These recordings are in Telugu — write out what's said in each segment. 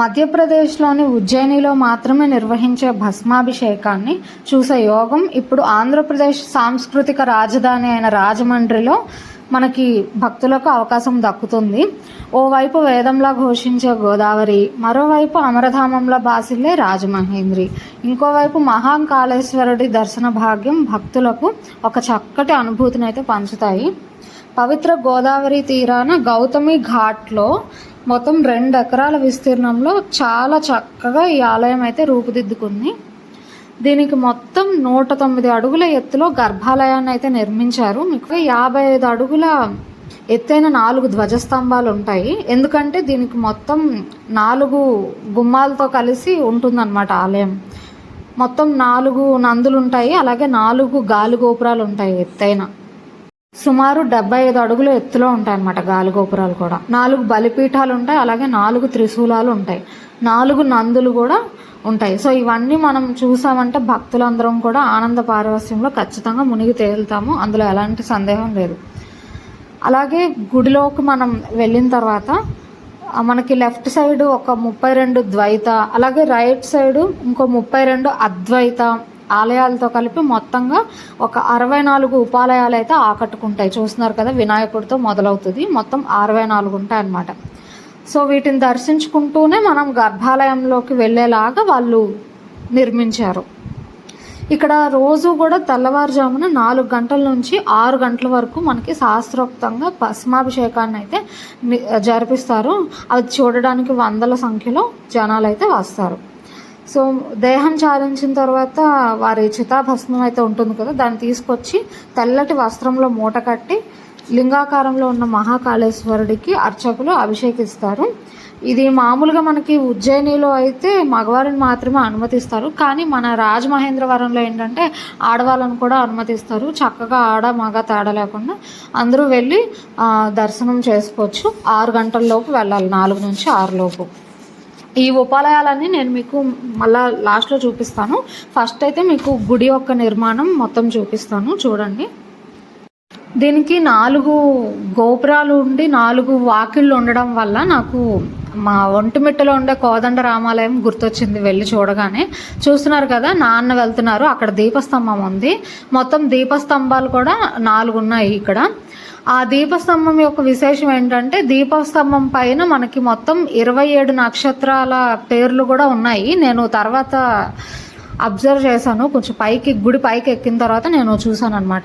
మధ్యప్రదేశ్లోని ఉజ్జయినిలో మాత్రమే నిర్వహించే భస్మాభిషేకాన్ని చూసే యోగం ఇప్పుడు ఆంధ్రప్రదేశ్ సాంస్కృతిక రాజధాని అయిన రాజమండ్రిలో మనకి భక్తులకు అవకాశం దక్కుతుంది. ఓవైపు వేదంలా ఘోషించే గోదావరి మరోవైపు అమరధామంలో బాసిల్లే రాజమహేంద్రి. ఇంకోవైపు మహాంకాళేశ్వరుడి దర్శన భాగ్యం భక్తులకు ఒక చక్కటి అనుభూతిని అయితే పంచుతాయి. పవిత్ర గోదావరి తీరాన గౌతమి ఘాట్లో మొత్తం రెండు ఎకరాల విస్తీర్ణంలో చాలా చక్కగా ఈ ఆలయం అయితే రూపుదిద్దుకుంది. దీనికి మొత్తం నూట తొమ్మిది అడుగుల ఎత్తులో గర్భాలయాన్ని అయితే నిర్మించారు. మీకు యాభై ఐదు అడుగుల ఎత్తైన నాలుగు ధ్వజస్తంభాలు ఉంటాయి. ఎందుకంటే దీనికి మొత్తం నాలుగు గుమ్మాలతో కలిసి ఉంటుందన్నమాట ఆలయం. మొత్తం నాలుగు నందులు ఉంటాయి. అలాగే నాలుగు గాలి గోపురాలు ఉంటాయి ఎత్తైన. సుమారు డెబ్బై ఐదు అడుగుల ఎత్తులో ఉంటాయి అన్నమాట గాలి గోపురాలు కూడా. నాలుగు బలిపీఠాలు ఉంటాయి అలాగే నాలుగు త్రిశూలాలు ఉంటాయి. నాలుగు నందులు కూడా ఉంటాయి. సో ఇవన్నీ మనం చూసామంటే భక్తులందరం కూడా ఆనంద పారవస్యంలో ఖచ్చితంగా మునిగి తేలుతాము. అందులో ఎలాంటి సందేహం లేదు. అలాగే గుడిలోకి మనం వెళ్ళిన తర్వాత మనకి లెఫ్ట్ సైడ్ ఒక ముప్పై రెండు ద్వైత అలాగే రైట్ సైడ్ ఇంకో ముప్పై రెండు అద్వైత ఆలయాలతో కలిపి మొత్తంగా ఒక అరవై నాలుగు ఉపాలయాలు అయితే ఆకట్టుకుంటాయి. చూస్తున్నారు కదా వినాయకుడితో మొదలవుతుంది. మొత్తం అరవై నాలుగు ఉంటాయి అన్నమాట. సో వీటిని దర్శించుకుంటూనే మనం గర్భాలయంలోకి వెళ్ళేలాగా వాళ్ళు నిర్మించారు. ఇక్కడ రోజు కూడా తెల్లవారుజామున నాలుగు గంటల నుంచి ఆరు గంటల వరకు మనకి శాస్త్రోక్తంగా భస్మాభిషేకాన్ని అయితే జరిపిస్తారు. అది చూడడానికి వందల సంఖ్యలో జనాలు అయితే వస్తారు. సో దేహం చాలించిన తర్వాత వారి చితాభస్మం అయితే ఉంటుంది కదా దాన్ని తీసుకొచ్చి తెల్లటి వస్త్రంలో మూట కట్టి లింగాకారంలో ఉన్న మహాకాళేశ్వరుడికి అర్చకులు అభిషేకిస్తారు. ఇది మామూలుగా మనకి ఉజ్జయినిలో అయితే మగవారిని మాత్రమే అనుమతిస్తారు. కానీ మన రాజమహేంద్రవరంలో ఏంటంటే ఆడవాళ్ళను కూడా అనుమతిస్తారు. చక్కగా ఆడ మగ తేడా లేకుండా అందరూ వెళ్ళి దర్శనం చేసుకోవచ్చు. ఆరు గంటల లోపు వెళ్ళాలి నాలుగు నుంచి ఆరు లోపు. ఈ ఉపాలయాలన్నీ నేను మీకు మళ్ళా లాస్ట్లో చూపిస్తాను. ఫస్ట్ అయితే మీకు గుడి యొక్క నిర్మాణం మొత్తం చూపిస్తాను. చూడండి. దీనికి నాలుగు గోపురాలు ఉండి నాలుగు వాకిళ్ళు ఉండడం వల్ల నాకు మా ఒంటిమిట్టలో ఉండే కోదండ రామాలయం గుర్తొచ్చింది వెళ్ళి చూడగానే. చూస్తున్నారు కదా నాన్న వెళ్తున్నారు. అక్కడ దీపస్తంభం ఉంది. మొత్తం దీపస్తంభాలు కూడా నాలుగు ఉన్నాయి ఇక్కడ. ఆ దీపస్తంభం యొక్క విశేషం ఏంటంటే దీపస్తంభం పైన మనకి మొత్తం ఇరవై ఏడు నక్షత్రాల పేర్లు కూడా ఉన్నాయి. నేను తర్వాత అబ్జర్వ్ చేశాను. కొంచెం పైకి గుడి పైకి ఎక్కిన తర్వాత నేను చూశాను అనమాట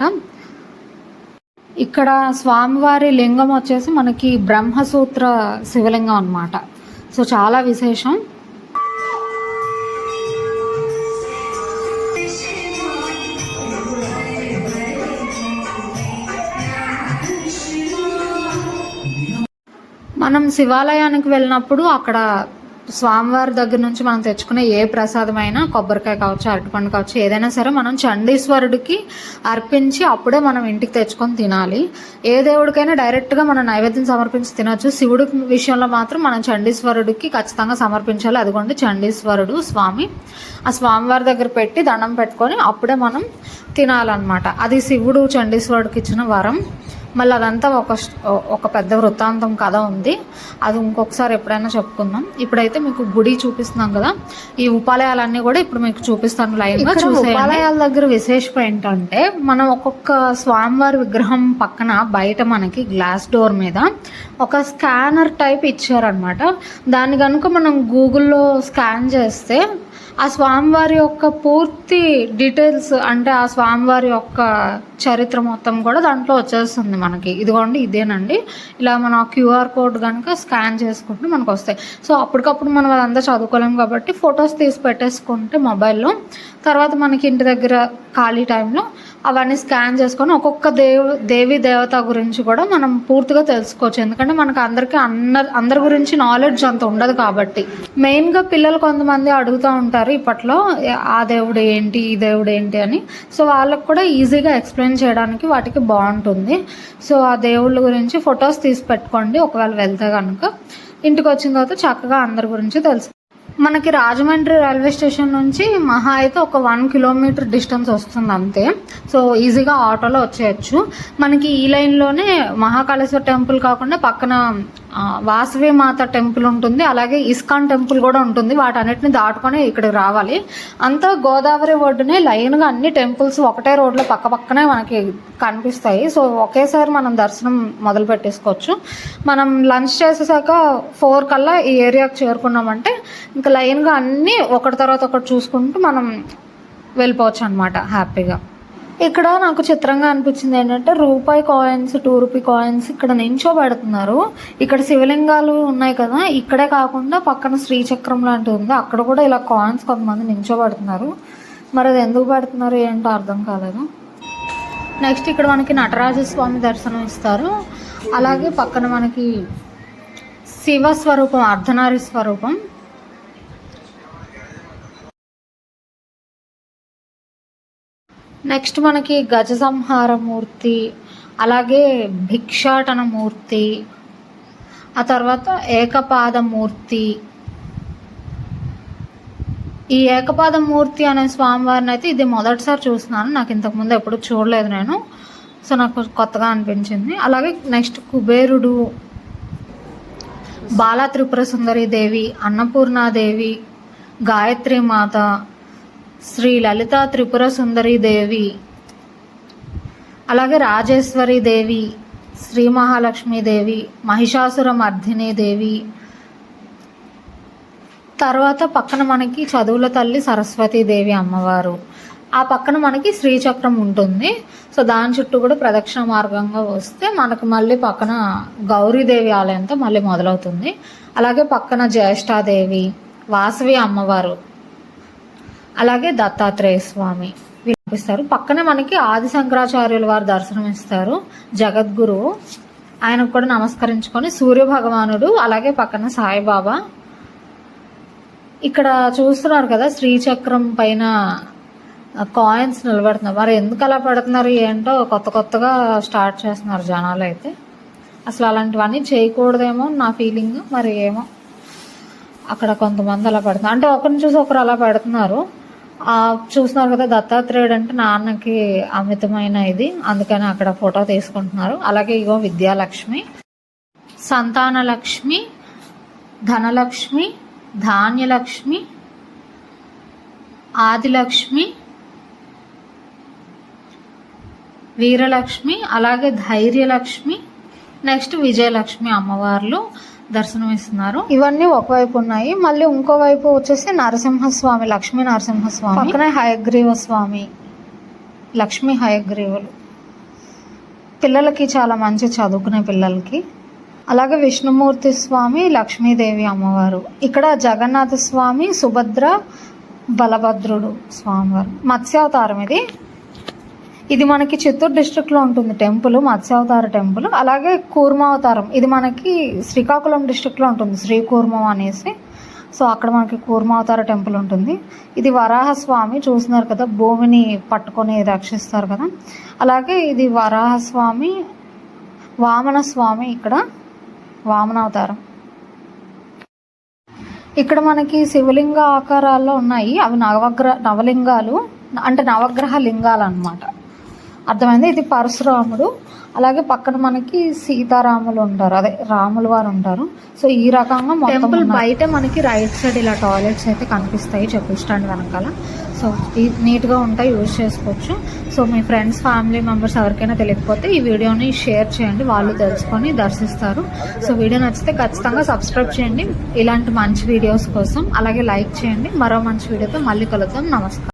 ఇక్కడ స్వామివారి లింగం వచ్చేసి మనకి బ్రహ్మసూత్ర శివలింగం అన్నమాట. సో చాలా విశేషం. మనం శివాలయానికి వెళ్ళినప్పుడు అక్కడ స్వామివారి దగ్గర నుంచి మనం తెచ్చుకునే ఏ ప్రసాదమైనా కొబ్బరికాయ కావచ్చు అరటిపండు కావచ్చు ఏదైనా సరే మనం చండీశ్వరుడికి అర్పించి అప్పుడే మనం ఇంటికి తెచ్చుకొని తినాలి. ఏ దేవుడికైనా డైరెక్ట్గా మనం నైవేద్యం సమర్పించి తినొచ్చు. శివుడి విషయంలో మాత్రం మనం చండీశ్వరుడికి ఖచ్చితంగా సమర్పించాలి. అదిగోండి చండీశ్వరుడు స్వామి. ఆ స్వామివారి దగ్గర పెట్టి దండం పెట్టుకొని అప్పుడే మనం తినాలన్నమాట. అది శివుడు చండీశ్వరుడికి ఇచ్చిన వరం. మళ్ళీ అదంతా ఒక ఒక పెద్ద వృత్తాంతం కథ ఉంది. అది ఇంకొకసారి ఎప్పుడైనా చెప్పుకుందాం. ఇప్పుడైతే మీకు గుడి చూపిస్తున్నాం కదా. ఈ ఉపాలయాలన్నీ కూడా ఇప్పుడు మీకు చూపిస్తాను లైవ్గా ఉపాలయాల దగ్గర విశేషం ఏంటంటే మనం ఒక్కొక్క స్వామివారి విగ్రహం పక్కన బయట మనకి గ్లాస్ డోర్ మీద ఒక స్కానర్ టైప్ ఇచ్చారనమాట దాన్ని కనుక మనం గూగుల్లో స్కాన్ చేస్తే ఆ స్వామివారి యొక్క పూర్తి డీటెయిల్స్ అంటే ఆ స్వామివారి యొక్క చరిత్ర మొత్తం కూడా దాంట్లో వచ్చేస్తుంది మనకి. ఇదిగోండి ఇదేనండి. ఇలా మనం క్యూఆర్ కోడ్ కనుక స్కాన్ చేసుకుంటే మనకు వస్తాయి. సో అప్పటికప్పుడు మనం అదంతా చదువుకోలేం కాబట్టి ఫొటోస్ తీసి పెట్టేసుకుంటే మొబైల్లో. తర్వాత మనకి ఇంటి దగ్గర ఖాళీ టైంలో అవన్నీ స్కాన్ చేసుకొని ఒక్కొక్క దేవు దేవి దేవత గురించి కూడా మనం పూర్తిగా తెలుసుకోవచ్చు. ఎందుకంటే మనకు అందరికీ అన్న అందరి గురించి నాలెడ్జ్ అంత ఉండదు కాబట్టి. మెయిన్గా పిల్లలు కొంతమంది అడుగుతూ ఉంటారు ఇప్పట్లో ఆ దేవుడు ఏంటి ఈ దేవుడు ఏంటి అని. సో వాళ్ళకు కూడా ఈజీగా ఎక్స్ప్లెయిన్ చేయడానికి వాటికి బాగుంటుంది. సో ఆ దేవుళ్ళ గురించి ఫొటోస్ తీసి పెట్టుకోండి ఒకవేళ వెళ్తే కనుక ఇంటికి వచ్చిన తర్వాత చక్కగా అందరి గురించి తెలుసు మనకి రాజమండ్రి రైల్వే స్టేషన్ నుంచి మహా అయితే ఒక వన్ కిలోమీటర్ డిస్టెన్స్ వస్తుంది అంతే. సో ఈజీగా ఆటోలో వచ్చేయచ్చు. మనకి ఈ లైన్లోనే మహాకాళేశ్వర టెంపుల్ కాకుండా పక్కన వాసవి మాత టెంపుల్ ఉంటుంది అలాగే ఇస్కాన్ టెంపుల్ కూడా ఉంటుంది వాటన్నిటిని దాటుకొని ఇక్కడికి రావాలి. అంతా గోదావరి ఒడ్డునే లైన్గా అన్ని టెంపుల్స్ ఒకటే రోడ్లో పక్క పక్కనే మనకి కనిపిస్తాయి. సో ఒకేసారి మనం దర్శనం మొదలు పెట్టేసుకోవచ్చు. మనం లంచ్ చేసేసాక ఫోర్ కల్లా ఈ ఏరియాకి చేరుకున్నామంటే ఇంకా లైన్గా అన్నీ ఒకటి తర్వాత ఒకటి చూసుకుంటూ మనం వెళ్ళిపోవచ్చు అనమాట హ్యాపీగా. ఇక్కడ నాకు చిత్రంగా అనిపించింది ఏంటంటే రూపాయి కాయిన్స్ టూ రూపీ కాయిన్స్ ఇక్కడ నించోబెడుతున్నారు. ఇక్కడ శివలింగాలు ఉన్నాయి కదా ఇక్కడే కాకుండా పక్కన శ్రీచక్రం లాంటిది ఉంది. అక్కడ కూడా ఇలా కాయిన్స్ కొంతమంది నించోబెడుతున్నారు. మరి అది ఎందుకు పెడుతున్నారు ఏంటో అర్థం కాలేదు? నెక్స్ట్ ఇక్కడ మనకి నటరాజస్వామి దర్శనం ఇస్తారు. అలాగే పక్కన మనకి శివ స్వరూపం అర్ధనారి స్వరూపం. నెక్స్ట్ మనకి గజ సంహార మూర్తి అలాగే భిక్షాటన మూర్తి ఆ తర్వాత ఏకపాద మూర్తి ఈ ఏకపాద మూర్తి అనే స్వామివారిని అయితే ఇది మొదటిసారి చూస్తున్నాను. నాకు ఇంతకుముందు ఎప్పుడు చూడలేదు నేను. సో నాకు కొత్తగా అనిపించింది. అలాగే నెక్స్ట్ కుబేరుడు బాలా త్రిపుర సుందరి దేవి అన్నపూర్ణాదేవి గాయత్రి మాత శ్రీ లలిత త్రిపుర సుందరి దేవి అలాగే రాజేశ్వరి దేవి శ్రీ మహాలక్ష్మి దేవి మహిషాసుర మర్దిని దేవి. తర్వాత పక్కన మనకి చదువుల తల్లి సరస్వతీదేవి అమ్మవారు. ఆ పక్కన మనకి శ్రీచక్రం ఉంటుంది. సో దాని చుట్టూ కూడా ప్రదక్షిణ మార్గంగా వస్తే మనకు మళ్ళీ పక్కన గౌరీదేవి ఆలయంతో మళ్ళీ మొదలవుతుంది. అలాగే పక్కన జ్యేష్ఠాదేవి వాసవి అమ్మవారు. అలాగే దత్తాత్రేయ స్వామి. వినిపిస్తారు పక్కనే మనకి ఆది శంకరాచార్యుల వారు దర్శనం ఇస్తారు. జగద్గురువు ఆయనకు కూడా నమస్కరించుకొని సూర్య భగవానుడు అలాగే పక్కన సాయిబాబా. ఇక్కడ చూస్తున్నారు కదా శ్రీచక్రం పైన కాయిన్స్ నిలబెడుతున్నారు. మరి ఎందుకు అలా పెడుతున్నారు ఏంటో కొత్త కొత్తగా స్టార్ట్ చేస్తున్నారు జనాలు అయితే. అసలు అలాంటివన్నీ చేయకూడదేమో నా ఫీలింగ్ మరి ఏమో. అక్కడ కొంతమంది అలా పెడుతున్నారు. అంటే ఒకరిని చూసి ఒకరు అలా పెడుతున్నారు. చూస్తున్నారు కదా దత్తాత్రేయుడు అంటే నాన్నకి అమితమైన ఇది. అందుకని అక్కడ ఫోటో తీసుకుంటున్నారు. అలాగే ఇగో విద్యాలక్ష్మి సంతానలక్ష్మి ధనలక్ష్మి ధాన్యలక్ష్మి ఆదిలక్ష్మి వీరలక్ష్మి అలాగే ధైర్యలక్ష్మి నెక్స్ట్ విజయలక్ష్మి అమ్మవార్లు. దర్శనం ఇస్తున్నారు. ఇవన్నీ ఒకవైపు ఉన్నాయి. మళ్ళీ ఇంకో వైపు వచ్చేసి నరసింహస్వామి లక్ష్మీ నరసింహస్వామి. పక్కనే హయగ్రీవ స్వామి లక్ష్మీ హయగ్రీవులు. పిల్లలకి చాలా మంచి చదువుకునే పిల్లలకి. అలాగే విష్ణుమూర్తి స్వామి లక్ష్మీదేవి అమ్మవారు. ఇక్కడ జగన్నాథ స్వామి సుభద్ర బలభద్రుడు స్వామివారు. మత్స్యావతారం ఇది. ఇది మనకి చిత్తూరు డిస్ట్రిక్ట్లో ఉంటుంది టెంపుల్ మత్స్యావతార టెంపుల్. అలాగే కూర్మావతారం. ఇది మనకి శ్రీకాకుళం డిస్ట్రిక్ట్లో ఉంటుంది శ్రీకూర్మం అనేసి. సో అక్కడ మనకి కూర్మావతార టెంపుల్ ఉంటుంది. ఇది వరాహస్వామి చూస్తున్నారు కదా భూమిని పట్టుకొని రక్షిస్తారు కదా. అలాగే ఇది వరాహస్వామి వామన స్వామి ఇక్కడ వామనావతారం. ఇక్కడ మనకి శివలింగ ఆకారాల్లో ఉన్నాయి. అవి నవగ్రహ నవలింగాలు అంటే నవగ్రహ లింగాలు అన్నమాట అర్థమైంది? ఇది పరశురాముడు. అలాగే పక్కన మనకి సీతారాములు ఉంటారు. అదే రాములు వారు ఉంటారు. సో ఈ రకంగా టెంపుల్ బయట మనకి రైట్ సైడ్ ఇలా టాయిలెట్స్ అయితే కనిపిస్తాయి. చెప్పుల స్టాండ్ వెనకాల. సో నీట్గా ఉంటాయి. యూజ్ చేసుకోవచ్చు. సో మీ ఫ్రెండ్స్ ఫ్యామిలీ మెంబర్స్ ఎవరికైనా తెలియకపోతే ఈ వీడియోని షేర్ చేయండి. వాళ్ళు తెలుసుకొని దర్శిస్తారు. సో వీడియో నచ్చితే ఖచ్చితంగా సబ్స్క్రైబ్ చేయండి. ఇలాంటి మంచి వీడియోస్ కోసం అలాగే లైక్ చేయండి. మరో మంచి వీడియోతో మళ్ళీ కలుద్దాం. నమస్కారం.